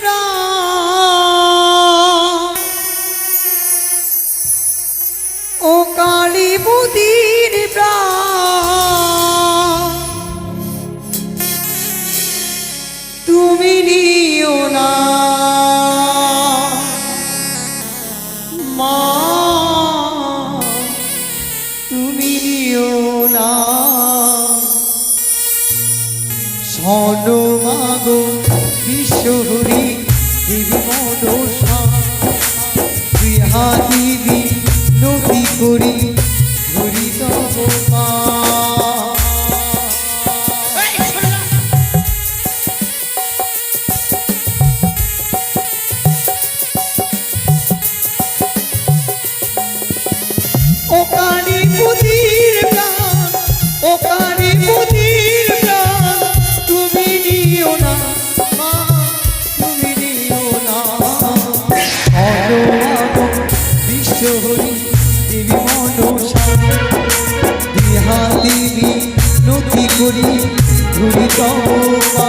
প্রাণ। ও কালী পুতির তুমি নিও না। মা তুমি নিও না। স্বর্ণ মাগো বিশ্বহরি দেবী মনসা। বিহা দেবী নদী করি হরি তব মা নদী ঘুরি ধরি মা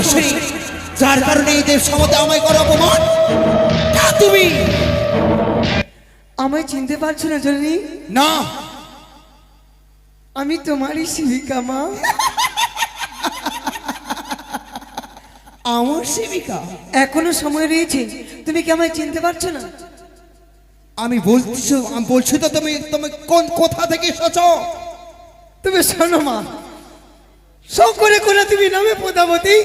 মর্তবর্ষী যার কারণে এই দেব সমতে আমায় করো অপমান। তা তুমি? আমায় চিনতে পারছ না জননী? না। আমি তোমারই শিবিকা মা। আমার সেবিকা এখনও সময় রয়েছে। তুমি কি আমায় চিনতে পারছ না? আমি বলছো আমি বলছি তো তুমি তুমি কোন কোথা থেকে এসেছ? তুমি শোনো মা। শঙ্করে কোনা তুমি নামে পদাবতী।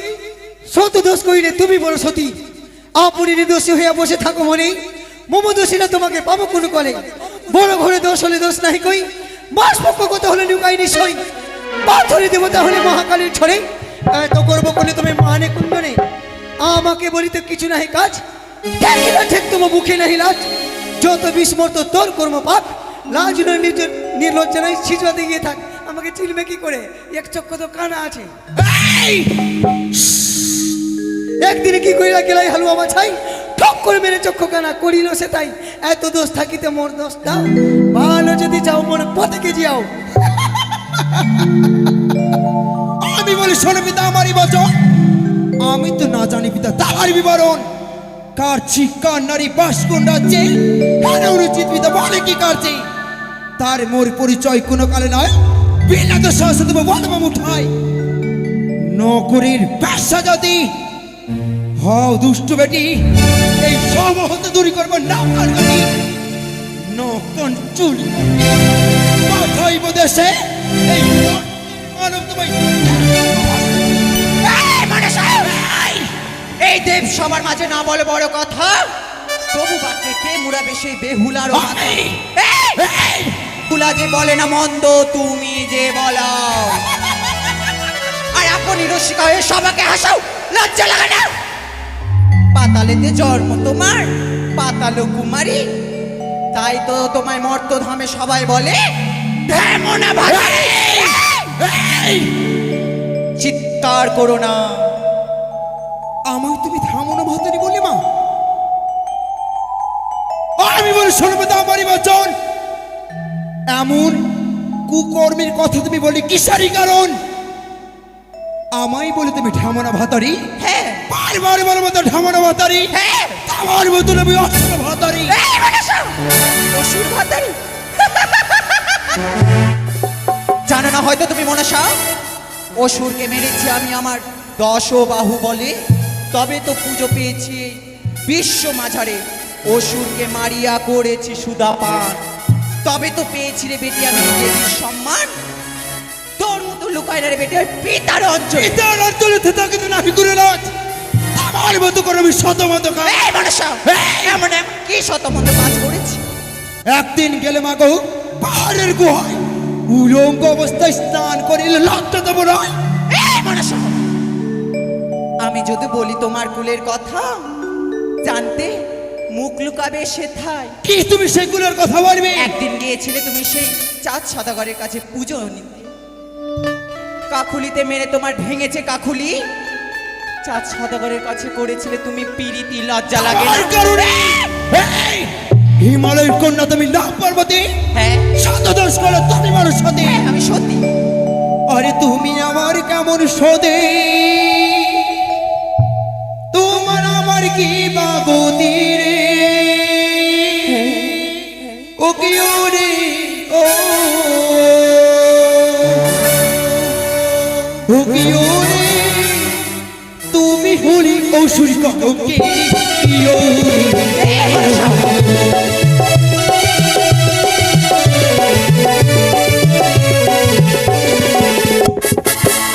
শত দোষ কইলে তুমি বড় সতী। আপনি দোষী হইয়া বসে থাকো মনে। মোমো দোষীরা তোমাকে পাবো কোনো কলে বড় ঘরে দোষ হলে দোষ নাই কই। মাস পক্ষ কত হলে লুকাই নিশ্চয়। পাথরে দেবতা হলে মহাকালীর ছড়ে। এত করব কোনে তুমি মানে কুণ্ডনে আমাকে বলিতে কিছু নাহি কাজ। ঠিক তোমার মুখে নাহি লাজ। যত বিস্মর্ত তোর কর্মপাপ লাজ নয় নিজের নির্লজ্জা নাই, সিজুয়াতে গিয়ে থাক। আমাকে চিনবে কি করে? এক চক্ষ তো কানা আছে! একদিনে কি কইরা গেলাই হালুয়া মাছাই ঠক করে মেরে চক্ষ কানা করিল সে তাই। এত দোষ থাকিতে মোর দোষ দাও ভালো যদি যাও মোর পথে কে যাও। আমি বলি, শোনো পিতা, আমারই বচন। আমি তো না জানি পিতা তাহার বিবরণ। কার কার নারী, বাস কোন রাজ্যে কেন অনুচিত পিতা, বলে কি কারছে তার মোর পরিচয় কোনো কালে নয়। বিনা তো সহসা দেবো বলবাম উঠাই নকরির ব্যবসা যদি হও দুষ্ট বেটি এই সমহত দূরী করব না কারগতি নকন চুল পাঠাইব দেশে এই মানব তোমায় এই দেব সবার মাঝে না বলে বড় কথা। তবু বাক্যে কে মুড়াবে সেই বেহুলার! বেহুলা যে বলে না মন্দ তুমি যে বলাও। আপনি রসিকা হয়ে সবাকে হাসাও, লজ্জা লাগে না। পাতাল পাতালেতে জন্ম তোমার, পাতালো কুমারী। তাই তো তোমায় মর্তধামে সবাই বলে চিৎকার করো না। আমায় তুমি থামো না ভাতারি বলে মা। আমি বলি শোনবে তো আমারই বচন এমন কুকর্মের কথা তুমি বলি কিসারি কারণ? আমায় বলে তুমি ঠামনা ভাতারি? হ্যাঁ। বারবার বলব তো ঠামনা ভাতারি? হ্যাঁ। আমার মতন আমি অস্ত্র ভাতারি। অসুর ভাতারি? জানো না হয়তো তুমি মনসা? অসুরকে মেরেছি আমি আমার দশ বাহু বলে। তবে তো পুজো পেয়েছি বিশ্ব মাঝারে। অসুরকে মারিয়া করেছি সুদাপান। তবে তো পেয়েছি রে বেটি আমি সম্মান। না রে বেটি ওই পিতার অঞ্চল। ইতার অঞ্চলে থেকে কিন্তু করে লাজ আমার মতো করে আমি শত মতো কাজ এই। মনসা এমন এমন কি শতমন্ত কাজ করেছি? একদিন গেলে মাগো পাহাড়ের গুহায় উলঙ্গ অবস্থায় স্নান করিলে লজ্জা দেবো নয়! আমি যদি বলি তোমার কুলের কথা জানতে মুখ লুকাবে সেথায় কি তুমি সেগুলোর কথা বলবে? একদিন গিয়েছিলে তুমি সেই চাঁদ সদাগরের কাছে পুজো নিতে। কাকুলিতে মেরে তোমার ভেঙেছে কাকুলি? চাঁদ সদাগরের কাছে করেছিলে তুমি পিরিতি লজ্জা লাগে না। হিমালয়ের কন্যা তুমি না পার্বতী। হ্যাঁ। শতদোষ করো তুমি মানুষ সতী। হ্যাঁ, আমি সত্যি আরে তুমি আমার কেমন সদে তোমার আমার কি বাগতি রে? তুমি হলি অসুর কনকে। কি ও রে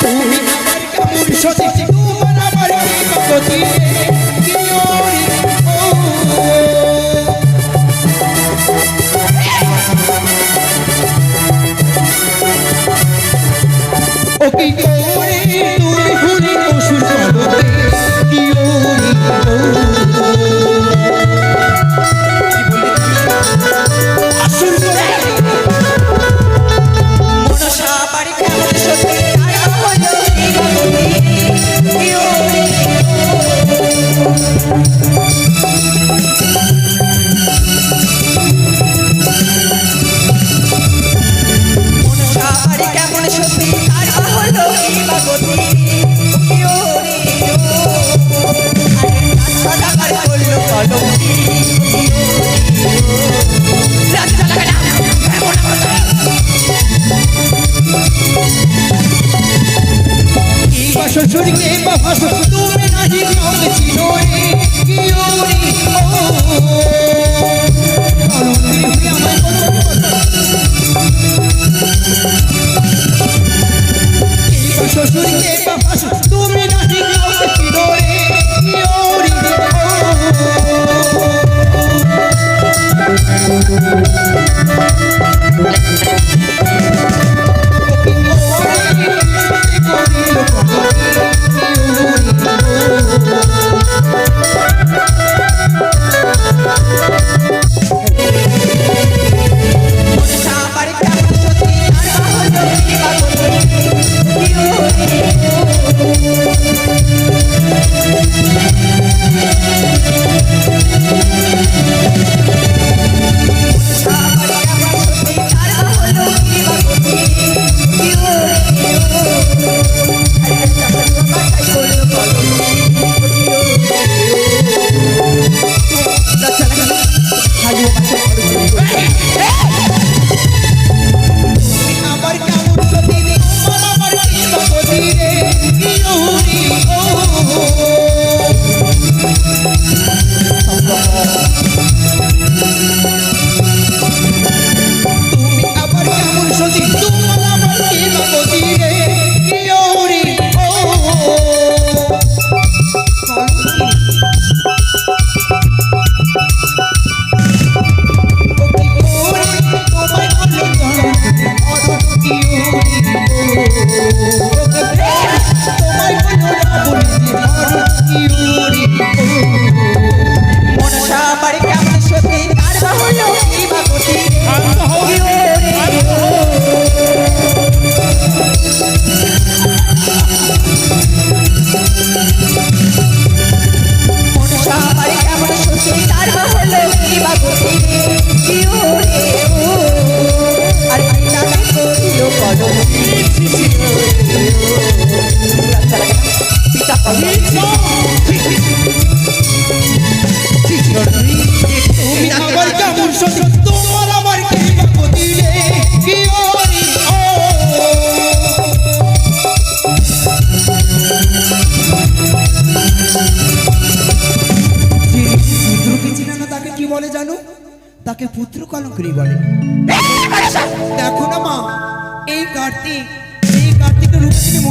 তুমি আমার কেমন সতী তোমার আমার কি শ্বশুরকে বাবাস তুমি নাহি কাউকে চিররে ওরি রে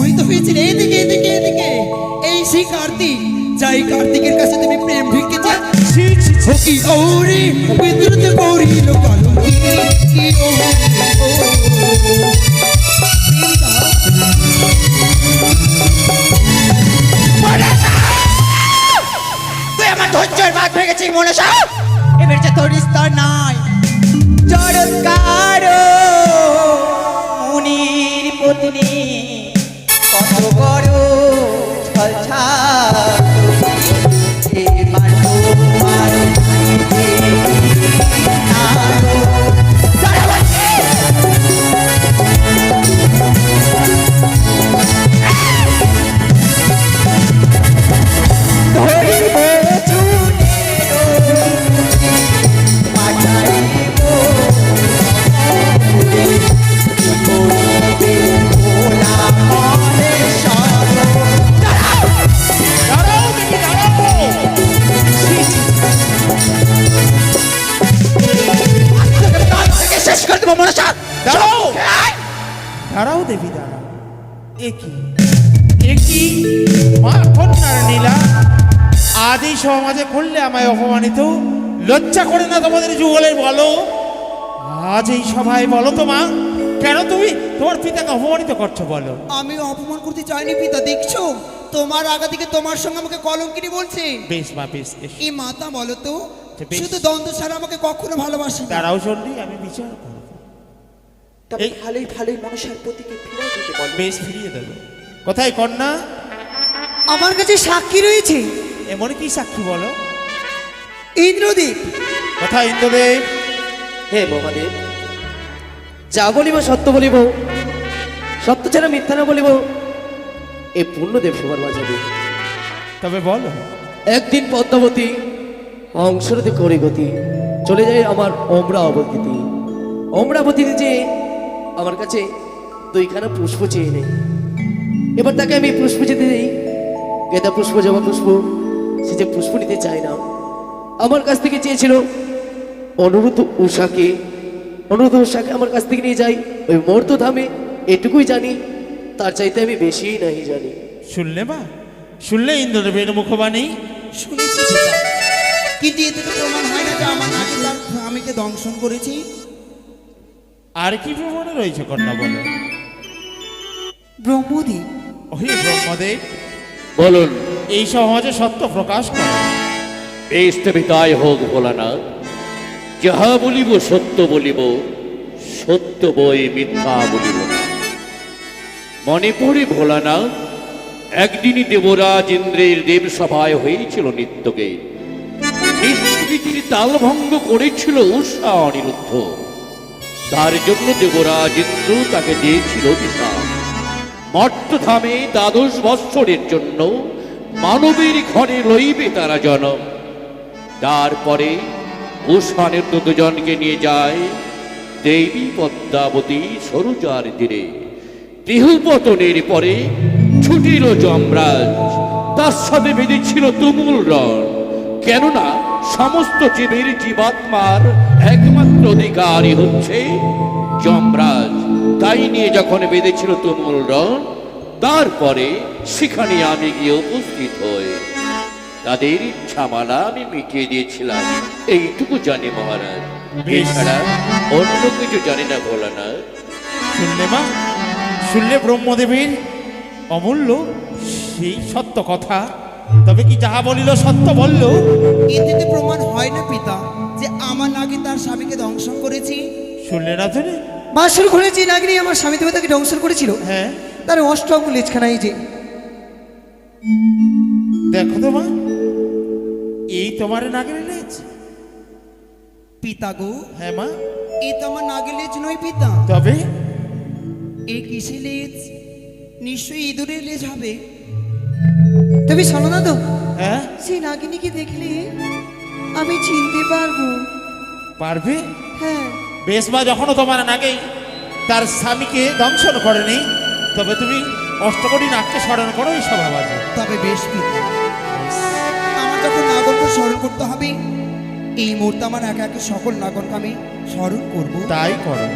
মোহিত হয়েছিল এদিকে এদিকে এদিকে। এই সেই কার্তিক, যাই কার্তিকের কাছে তুমি প্রেম ভিক্ষে চাই কি ওরে বিদ্যুৎ করিল কলঙ্কি কি ওরে ও তুই আমার ধৈর্যের বাদ ভেঙেছিস, মনসা। এবার যে তোর স্তর নাই, চরৎকার, মুনির পত্নী। বড় ছলছা একই। একই মা কন্যার নীলা আজ এই সমাজে করলে আমায় অপমানিত। লজ্জা করে না তোমাদের যুগলের বলো? আজ এই সভায় বলো তো মা কেন তুমি তোমার পিতাকে অপমানিত করছ বলো? আমি অপমান করতে চাইনি পিতা দেখছ? তোমার আগা থেকে তোমার সঙ্গে আমাকে কলঙ্কিনি বলছে। বেশ মা বেশ এই মাতা বলো তো। শুধু দ্বন্দ্ব ছাড়া আমাকে কখনো ভালোবাসে। দাঁড়াও শুনলি আমি বিচার তবে এই- ভালোই ভালোই মনসার প্রতিকে ফিরে দিতে বলো। বেশ ফিরিয়ে দেবো। কোথায় কন্যা? আমার কাছে সাক্ষী রয়েছে। এমন কি সাক্ষী বলো? ইন্দ্রদীপ। কোথায় ইন্দ্রদেব? হে মহাদেব যা বলিব সত্য বলিব সত্য ছাড়া মিথ্যা না বলিব এ পূর্ণদেব সবার বাজাবে তবে বল। একদিন পদ্মাবতী হংসরতে করে গতি চলে যায় আমার অমরাবতীতে। অমরাবতীতে যে আমার কাছে দুইখানা পুষ্প চেয়ে নেই। এবার তাকে আমি পুষ্প যেতে দিই। গেদা পুষ্প, জবা পুষ্প, সে যে পুষ্প নিতে চায় না। আমার কাছ থেকে চেয়েছিল অনুরোধ উষাকে অনুরোধ উষাকে আমার কাছ থেকে নিয়ে যাই। ওই মর্ত ধামে এটুকুই জানি, তার চাইতে আমি বেশিই নাই জানি। শুনলে মা? শুনলে ইন্দ্রদেবের মুখবাণী? শুনেছি কিন্তু এতে তো প্রমাণ হয় না যে আমার স্বামীকে দংশন করেছি? আর কি প্রমাণে রয়েছে কন্যা বলো ব্রহ্মদেব ওহে ব্রহ্মদেব বলুন। এই সমাজে সত্য প্রকাশ করে। এই স্থবিতায় হোক ভোলানাথ যাহা বলিব সত্য বলিব সত্য বই মিথ্যা বলিব না। মনে পড়ে ভোলানাথ একদিনই দেবরাজ ইন্দ্রের দেবসভায় হয়েছিল নিত্যকে। নিত্যগীতির তালভঙ্গ করেছিল উষা অনিরুদ্ধ। তার জন্য দেবরাজ ইন্দ্র তাকে দিয়েছিল বিশাল মর্তধামে দ্বাদশ বৎসরের জন্য মানবের ঘরে লইবে তারা জনম তারপরে উষানের দুজনকে নিয়ে যায় দেবী পদ্মাবতী সরুজার তীরে। দেহপতনের পরে ছুটিল যমরাজ, তার সাথে বেঁধেছিল তুমুল রণ। কেননা সমস্ত জীবের জীবাত্মার একমাত্র অধিকারী হচ্ছে যমরাজ। তাই নিয়ে যখন বেঁধেছিল তুমুল রণ তারপরে সেখানে আমি গিয়ে উপস্থিত হই। তাদের ইচ্ছামালা আমি মিটিয়ে দিয়েছিলাম। এইটুকু জানি মহারাজ। এছাড়া অন্য কিছু জানি না ভোলানা শুনলে মা? শুনলে ব্রহ্মদেবের অমূল্য সেই সত্য কথা। তবে কি যাহা বলিল সত্য বলল? এতে প্রমাণ হয় না পিতা যে আমার নাকি তার স্বামীকে দংশন করেছি। শুনলে না তুমি বাসর ঘরে যে নাগিনী আমার স্বামী দেবতাকে ধ্বংস করেছিল। হ্যাঁ। তার অষ্টম লেজখানাই যে। দেখো তো মা এই তোমার নাগের লেজ। পিতা গো হ্যাঁ মা। এ তো আমার নাগেলেজ নয় পিতা। তবে? এ কিসে লেজ? নিশ্চয়ই ইঁদুরের লেজ হবে। তুমি শোনো না তো। হ্যাঁ? সেই নাগিনীকে দেখলে আমি চিনতে পারব। পারবে? হ্যাঁ। বেশ মা যখনও তোমার নাগেই তার স্বামীকে দংশন করেনি তবে তুমি অষ্টকোটি নাককে স্মরণ করো এই স্বভাব আছে তবে বেশ পিতা আমার যখন নাগরকে স্মরণ করতে হবে এই মুহূর্তে আমার একা একে সকল নাগরকে আমি স্মরণ করব। তাই করো।